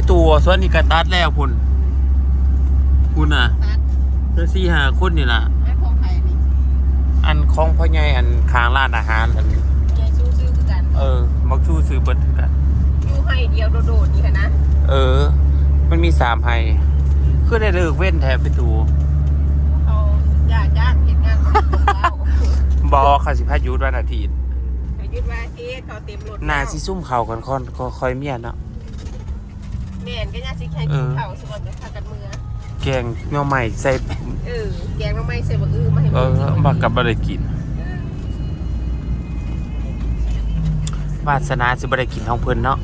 พี่ตัวส่วนนี้ก็ตัดแล้วพุ่นพุ่นอะตัดเพื่อสี่หาคนนี่ล่ะแม่ของไผ่นี่อันของพ่อใหญ่อันค้างร้านอาหารอันยายสู้ซื้อคือกันเออมักชูซื้อเบิดคือกัน อยู่ให้เดียวโดดๆนี่ค่ะนะเออ มันมีสามไฮคือได้เลิกเว้นแทบพี่ตูเขาอยากจ้างเห็นงานของเราบอคาสิพายุวันอาทิตย์เขายึดว่าเฮ็ดเขาเต็มรถหนาสิซุ่มเขาก่อนค่อนก็ค่อยเมียนเนาะ แม่นก็ย่าสิแข่งกินข้าวสมมุติจะพากันเมือแกงเงาใหม่ใส่เออแกงลงไม่ใส่บะอื้อมาให้เอมึองบักกับบริกินวาสนาสิบริกินของเพิ่นเนาะ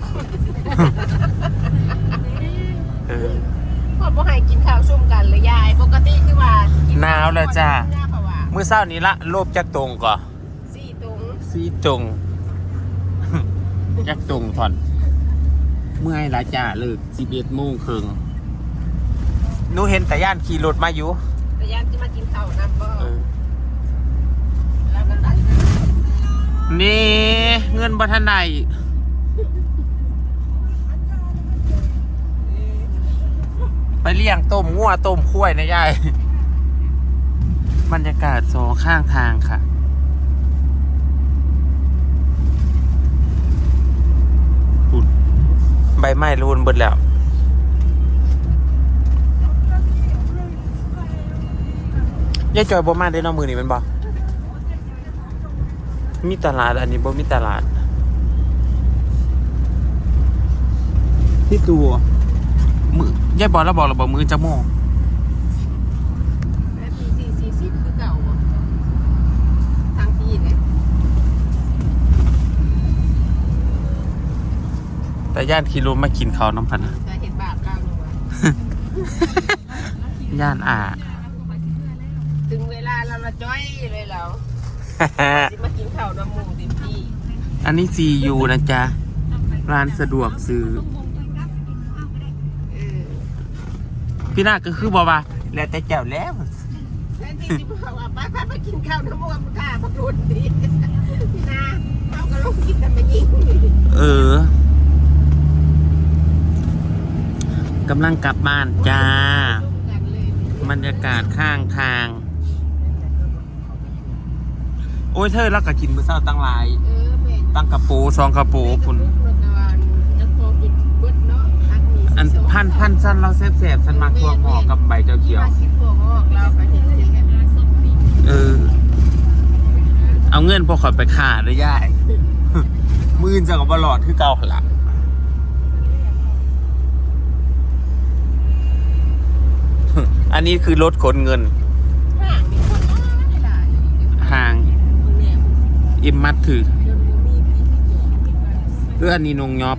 เออพอบ่ให้กินข้าวซุ่มกันเลยยายปกติคือว่ากิหนาวแล้วจ้ะหน้าเพราะว่ามื้อเช้านี้ละโลบจักตรงก่อสี่ตุงสีตรงจักตรงทอน เมื่อยละจ้าเลิก11โมงครึ่งหนูเห็นแต่ย่านขี่รถมาอยู่แต่ยานจะมากินข้าวนำบ่เออแล้วกันได้นี่เงินบัทันใดไปเลี้ยงต้มงัวต้มข้วยนะยาย บรรยากาศสองข้างทางค่ะ ปุ่น ใบไม้รูนเบิดแล้วยายจอยบ่มาได้เนอกมือนี่แมันบ่มีตลาดอันนี้บ่มีตลาดที่ตัวมือยายบอกแล้วบอกแล้วบอกมือจะโมง แม่ปีสี่สี่สิบคือเก่าบ่ทางพี่เนี่ย แต่ย่านขี่รถมากินเขาวน้ำพันนะจะเห็นบาปเราหนูว่าย่านอ่า ถึงเวลาเราละจ้อยเลยเราสิมากินข้าวน้ำหมูเต็มที่อันนี้ GU นะจ๊ะ ร้านสะดวกซื้อ เออพี่นาคก็คือบอกว่า แล้วแต่เจ้าแล้ว แทนที่จะบอกว่าไปไปไปกินข้าวน้ำหมูกับข้าพักรุ่นดีพี่นาเขาก็ลงกินแต่ไม่ยิง เออกำลังกลับบ้านจ้ากันเลยบรรยากาศข้างทาง โอ้ยเธอแล้วก็กินมื้อเช้าตั้งหลายเออแม่ตั้งกระปูซองกระปูคุณอันพันพันสั้นเราแซ่บแซ่บๆสันมักทั่วหมอกับใบเจ้าเขียวคิดพวกออกเราไปเห็นจริงกันเออ เอาเงินพวกขอยไปขาดเลยย่ายมือนจะกับบอลอดคือเก่าหั่นละ อันนี้คือรถขนเงิน ห่างมีคนไม่ได้ห่างเนี่ยอิมมัดถือเดินมีพี่เพื่ออันนี้นงยอบ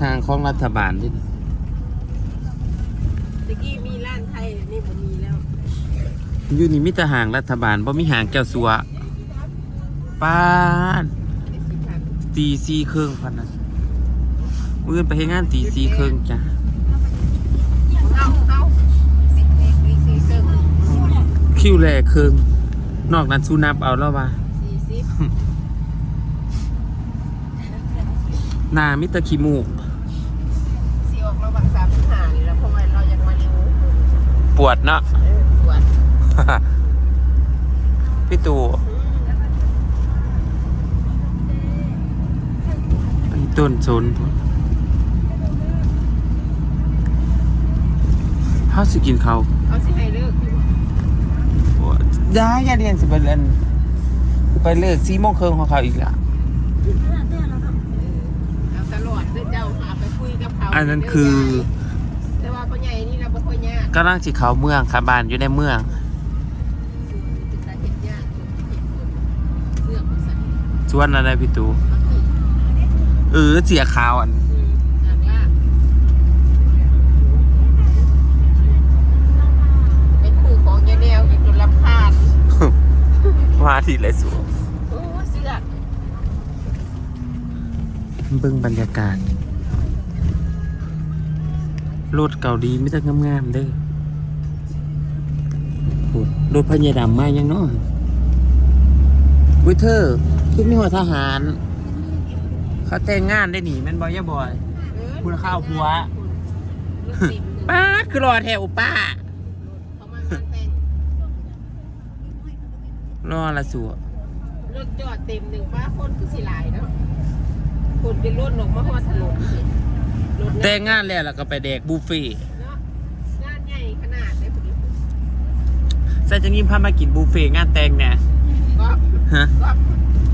ทางของรัฐบาลที่ตะกี้มีร้านไทยนี่ผมมีแล้วอยู่นี่มิตรห่างรัฐบาลเพราะมีห่างแก้วสัวป้านตีซีเครื่องพันนะมืออนไปให้งานตีซีเครื่องจ้ะ เอาเอาสิบสี่สี่สี่สิบ คิวแรกเครื่องนอกนั้นสูนับเอาแล้วว่าสี่สิบหนามิตรขี้มูก สี่ออกมาบางสามหานี่แล้วเพราะว่าเรายังมาเร็วปวดเนาะ เออปวดพี่ตู่อันนี้ต้นสนเขาสิกินเขาวเขาสิให้เลิกที่บอก ย้ายยาเรียนสิบเอ็นไปเลิกสี่โมงครึ่งของเขาอีกละเอาตลอดเด้อเจ้าหาไปคุยกับเขาอันนั้นคือแต่ว่าพ่อใหญ่นี่เราบ่ค่อยยากกำลังสิเขาเมืองค่ะบ้านอยู่ในเมืองเป็นตาเห็นยากเห็นคนเสื้อผู้ใส่ชวนอะไรพี่ตู่มักผิดเออเสียขาวอัน อืมอ่างล่างเป็นคู่ของยายแนวอยู่จนลำพาน มาทีไรสูโอ้เสื้อเบิ่งบรรยากาศรถเก่าดีไม่ต้องงามๆเด้อโอ้รถพญาดำมายังเนาะวิเธอคือมีหัวทหาร เขาแต่งงานได้หนีแม่นบอยยะบอยเออคุณข้าวผัวรถติ่มหนึ่งป้าคือรอแถวป้าเขามางานแต่ง รอละสัวรถจอดเต็มหนึ่งป้าคนคือสิหลายเนาะคนเป็นรถลงมาฮอดถนนสิรถแต่งงานแล้วแล้วก็ไปแดกบุฟเฟ่ต์เนาะงานใหญ่ขนาดเลยพอดีใส่จังยิ้มพามากินบุฟเฟ่ต์งานแต่งเนี่ยก็ฮะก็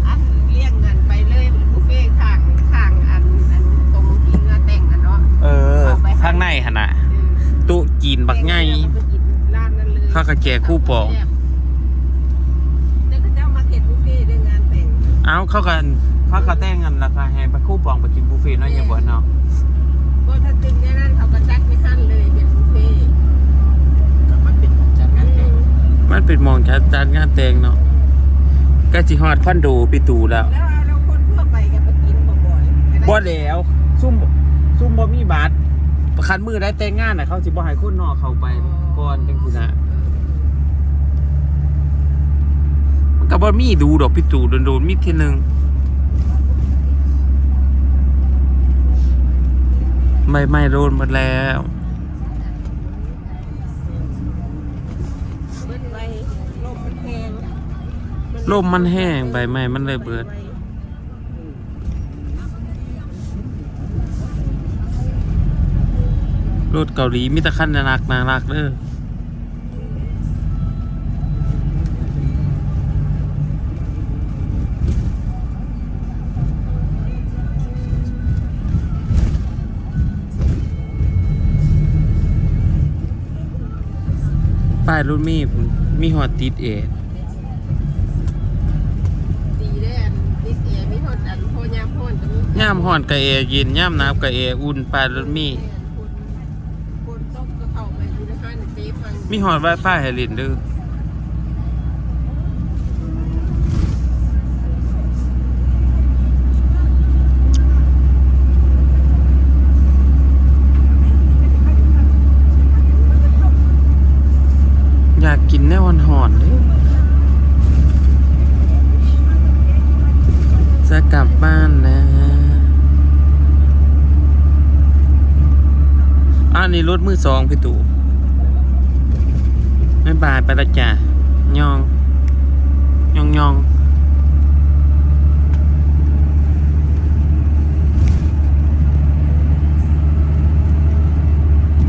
อันเลี้ยงเงินไปเลยบุฟเฟ่ต์ทางทางอันอันตรงที่งานแต่งกันเนาะเออข้างในหนน่ะเออตุกินบักไงไปกินร้านนั้นเลยเขาก็แจกคูปอง เดี๋ยวเขาเจ้ามาเก็ตบุฟเฟ่ต์ด้วยงานแต่ง เอ้าเขากันเขาก็แต่งกันราคาแฮงไปคู่ปองไปกินบุฟเฟ่ต์เนาะอย่าบ่เนาะก็ถ้าถึงในนั้นเขาก็จัดไม่ทันเลยเป็นบุฟเฟ่ต์มันเป็นของจัดงานแต่งมันเป็นหมองชัดจัดงานแต่งเนาะก็สิฮอดคอนโดพี่ตู่แล้วแล้วเราคนทั่วไปกันไปกินบ่อยๆบ่แล้วซุ่มซุ่มบ่มีบัตรคันมือได้แต่งงานน่ะเขาสิบ่ให้คนนอกเข้าไปก่อนจังซี่นะ่มีดูดอกพี่ตู่โดนๆมีทีนึงไม่ไม่โดนหมดแล้วลมมันแห้งใบไม้มันเลยเบิดรถเกาหลีมีต่คันนักนารักเด้อ ป้ายรถมีพุ่นมีหอดติดเอทดีเด้ออันดิสเอมีทอดอันโพยามโพนก็มีย่ามหอนกะเอเย็นย่ามหนาวกะเออุ่นป้ายรถมี คนตกก็เข้าไปอยู่ในห้างเต๊ฟังมีหอดไวไฟให้เลินเด้ออยากกินแน่วันหอนๆเด้อจะกลับบ้านนะอันนี้รถ มือสองพี่ตู่ไม่บายไปละจ้ะยอง ยองยอง